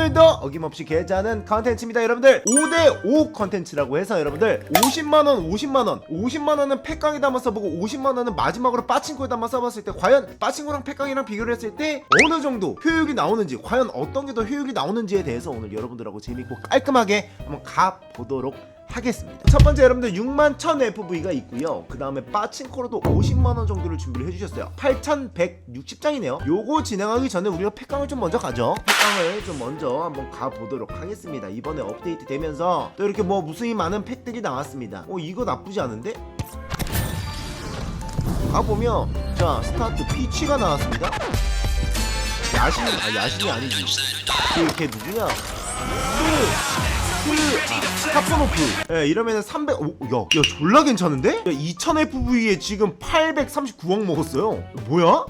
오늘도 어김없이 괜찮은 컨텐츠입니다 여러분들. 5대5 컨텐츠라고 해서 여러분들 50만원 50만원 50만원은 팩강에 담아 써보고 50만원은 마지막으로 빠친코에 담아 써봤을 때 과연 빠친코랑 팩강이랑 비교를 했을 때 어느 정도 효율이 나오는지 과연 어떤 게 더 효율이 나오는지에 대해서 오늘 여러분들하고 재밌고 깔끔하게 한번 가보도록 하겠습니다. 첫 번째 여러분들 6만 1000 FV가 있고요. 그 다음에 빠친코로도 50만 원 정도를 준비를 해주셨어요. 8160장이네요. 요거 진행하기 전에 우리가 팩강을 좀 먼저 가죠. 팩강을 좀 먼저 한번 가보도록 하겠습니다. 이번에 업데이트 되면서 또 이렇게 뭐 무수히 많은 팩들이 나왔습니다. 어 이거 나쁘지 않은데? 가보면 자 스타트 피치가 나왔습니다. 야신 아 야신이 아니지. 그걔 누구냐? 그, 아, 카포노프. 예, 이러면은 300, 오, 야, 야, 졸라 괜찮은데? 야, 2000 FV에 지금 839억 먹었어요. 뭐야?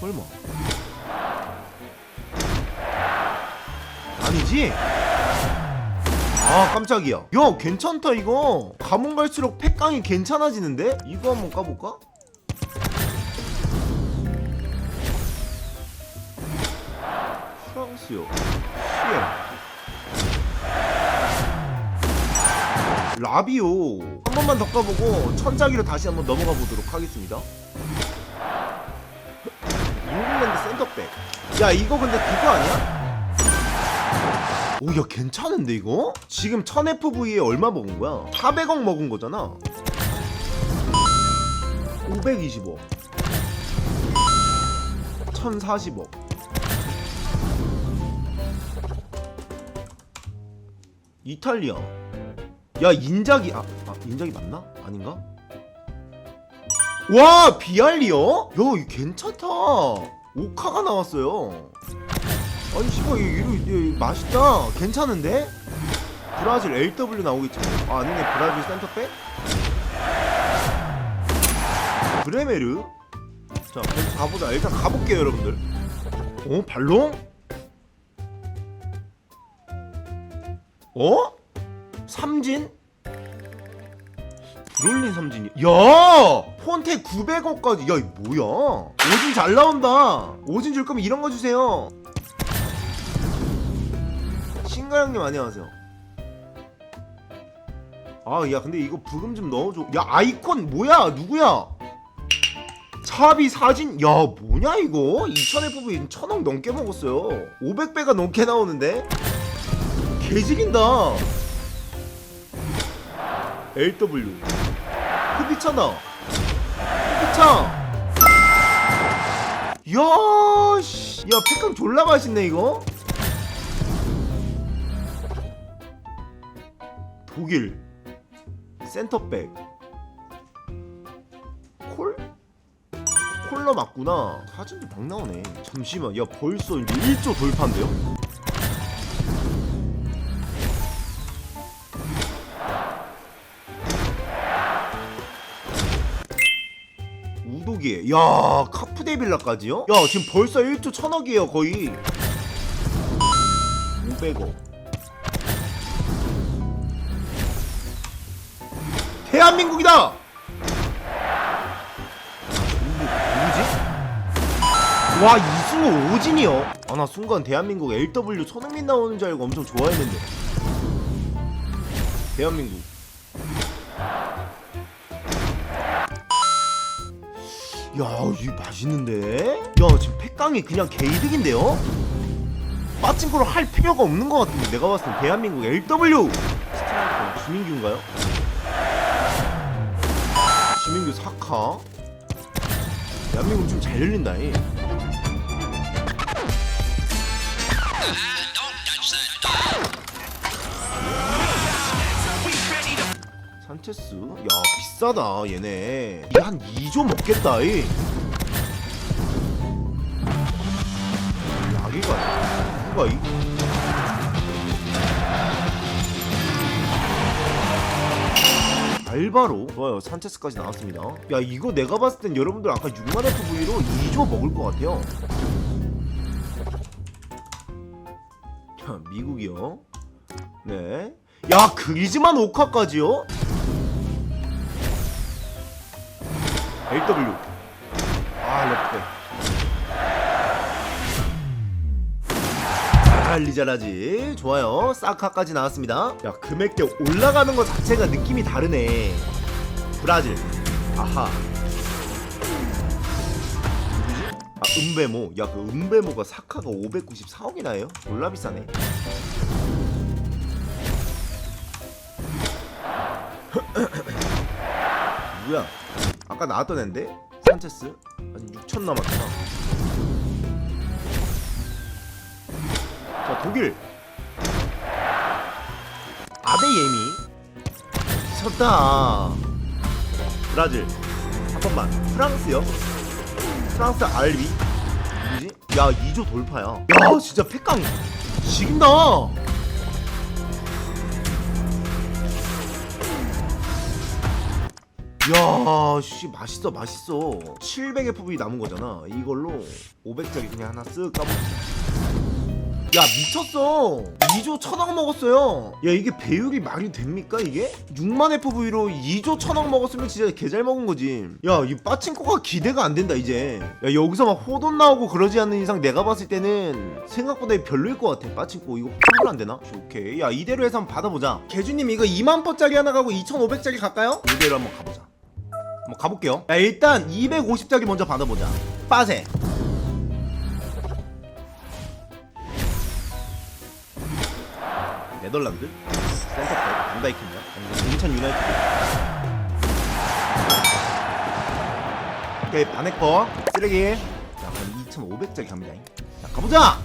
설마. 아니지? 아, 깜짝이야. 야, 괜찮다, 이거. 가면 갈수록 팩강이 괜찮아지는데? 이거 한번 까볼까? 프랑스요. 시엠. 라비오. 한 번만 더 까보고 천자기로 다시 한번 넘어가 보도록 하겠습니다. 잉글랜드 센터백. 야 이거 근데 그거 아니야? 오 야 괜찮은데 이거? 지금 1000FV에 얼마 먹은 거야? 400억 먹은 거잖아. 520억. 1040억. 이탈리아. 야 인자기 아, 아 인자기 맞나? 아닌가? 와 비알리요? 야 괜찮다. 오카가 나왔어요. 아니 씨발 이거, 이거, 맛있다. 괜찮은데? 브라질 LW 나오겠지. 뭐. 아 아니네 브라질 센터백? 브레메르? 자 가보자. 일단 가볼게요 여러분들. 어 발롱? 어? 삼진? 브롤린 삼진이 야! 폰테 900억까지. 야 이거 뭐야? 오진 잘 나온다. 오진 줄 거면 이런 거 주세요. 신가 형님 안녕하세요. 아 야 근데 이거 부금 좀 넣어줘. 야 아이콘 뭐야? 누구야? 차비 사진? 야 뭐냐 이거? 2000FV 1000억 넘게 먹었어요. 500배가 넘게 나오는데 개지긴다 LW 흡비차다 흡비차 야, 씨. 야, 팩감 졸라 맛있네, 이거. 독일. 센터백. 콜? 콜러 맞구나. 사진도 막 나오네. 잠시만, 야, 벌써 이제 1조 돌파인데요? 야 카프데빌라까지요? 야 지금 벌써 1조 천억이에요 거의 500억 대한민국이다! 누구지? 와 이승우 오진이요? 아 나 순간 대한민국 LW 손흥민 나오는 줄 알고 엄청 좋아했는데 대한민국 야, 이 맛있는데? 야, 지금 팩강이 그냥 개이득인데요? 빠친코로 할 필요가 없는 것 같은데 내가 봤을 때 대한민국 LW 스트라이커 주민규인가요? 주민규 사카 대한민국 좀 잘 열린다 이. 산체스? 야 비싸다 얘네. 이게 한 2조 먹겠다 이. 야기가 누가 이. 알바로? 좋아요 산체스까지 나왔습니다. 야 이거 내가 봤을 땐 여러분들 아까 6만 FV로 2조 먹을 것 같아요. 자 미국이요? 네 야 그리즈만 오카까지요? LW 아 랩백 리자라지. 좋아요. 사카까지 나왔습니다. 야 금액대 올라가는 것 자체가 느낌이 다르네. 브라질. 아하? 아 은배모. 야 그 은배모가 사카가 594억이나요? 졸라 비싸네. 누구야 아까 나왔던 앤데? 산체스? 아직 6천 남았구나. 자 독일. 아데예미. 미쳤다. 브라질. 한 번만. 프랑스요? 프랑스 알비? 누구지? 야 2조 돌파야. 야 진짜 팩강 지긴다 야, 씨 맛있어 맛있어. 700FV 남은 거잖아. 이걸로 500짜리 그냥 하나 쓱 까먹. 야 미쳤어 2조 천억 먹었어요 야 이게 배율이 말이 됩니까 이게? 6만 FV로 2조 천억 먹었으면 진짜 개잘 먹은 거지 야 이 빠친코가 기대가 안 된다 이제 야 여기서 막 호돈 나오고 그러지 않는 이상 내가 봤을 때는 생각보다 별로일 것 같아 빠친코 이거 환불 안 되나? 오케이 야 이대로 해서 한번 받아보자 개주님 이거 2만 퍼짜리 하나 가고 2,500짜리 갈까요? 이대로 한번 가보자 가볼게요. 야 일단 250짜리 먼저 받아보자. 빠세. 네덜란드? 센터백 반다이크입니다 인천 유나이티드? 오케이 바네커 쓰레기. 자 그럼 2500짜리 갑니다. 자 가보자!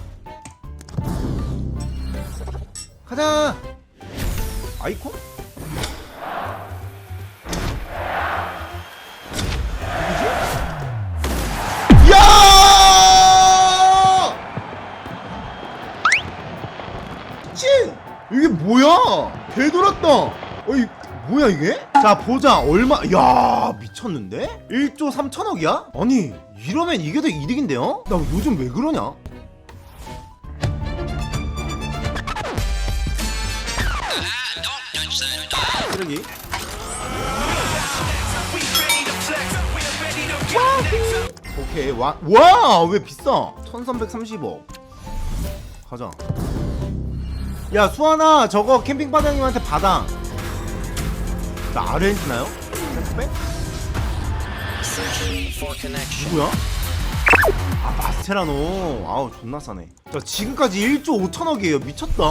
가자! 아이콘? 개돌았다. 어이 뭐야 이게? 자 보자 얼마 야 미쳤는데? 1조 3천억이야? 아니 이러면 이게 더 이득인데요? 나 요즘 왜 그러냐? 쓰레기 오케이 와와왜 비싸 1330억 가자 야 수아나 저거 캠핑 바장님한테 받아 나 아르헨티나요? 센터백? 누구야? 아 마스테라노 아우 존나 싸네 야 지금까지 1조 5천억이에요 미쳤다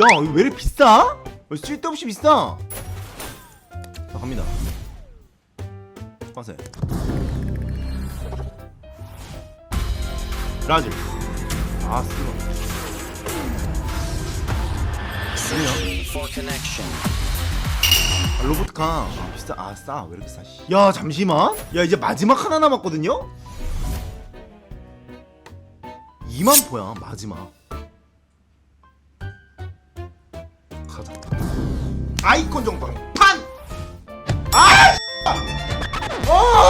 야 이거 왜 이렇게 비싸? 왜 쓸데없이 비싸 자 갑니다 빠세 브라질. 아 쓰고. 아, 로보트카. 아, 비싸. 아싸. 왜 이렇게 싸야 잠시만. 야 이제 마지막 하나 남았거든요? 2만 포야 마지막. 가자. 아이콘 정방 어!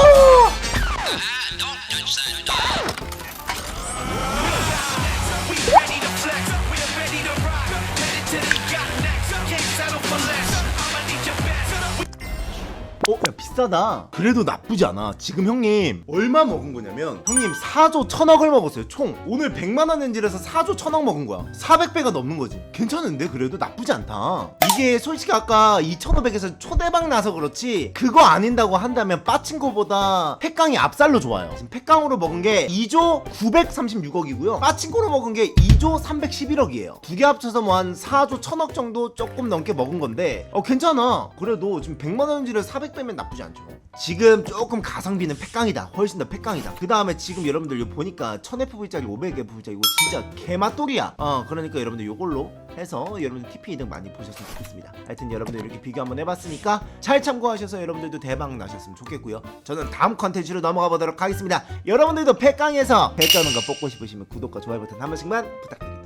비싸다. 그래도 나쁘지 않아. 지금 형님 얼마 먹은 거냐면 형님 4조 1000억을 먹었어요 총. 오늘 100만원 엔질에서 4조 1000억 먹은 거야. 400배가 넘는 거지. 괜찮은데 그래도? 나쁘지 않다. 이게 솔직히 아까 2500에서 초대박 나서 그렇지 그거 아닌다고 한다면 빠친코보다 팩강이 압살로 좋아요. 지금 팩강으로 먹은 게 2조 936억이고요. 빠친코로 먹은 게 2조 311억이에요. 두 개 합쳐서 뭐 한 4조 1000억 정도 조금 넘게 먹은 건데 어 괜찮아. 그래도 지금 100만원 엔질을 400 빼면 나쁘지 않 죠. 지금 조금 가성비는 팩강이다. 훨씬 더 팩강이다. 그 다음에 지금 여러분들 이거 보니까 1000FV짜리 500FV짜리 이거 진짜 개맛돌이야. 어 그러니까 여러분들 요걸로 해서 여러분들 TP 이득 많이 보셨으면 좋겠습니다. 하여튼 여러분들 이렇게 비교 한번 해봤으니까 잘 참고하셔서 여러분들도 대박 나셨으면 좋겠고요. 저는 다음 컨텐츠로 넘어가 보도록 하겠습니다. 여러분들도 팩강에서 팩 가는 거 뽑고 싶으시면 구독과 좋아요 버튼 한 번씩만 부탁드립니다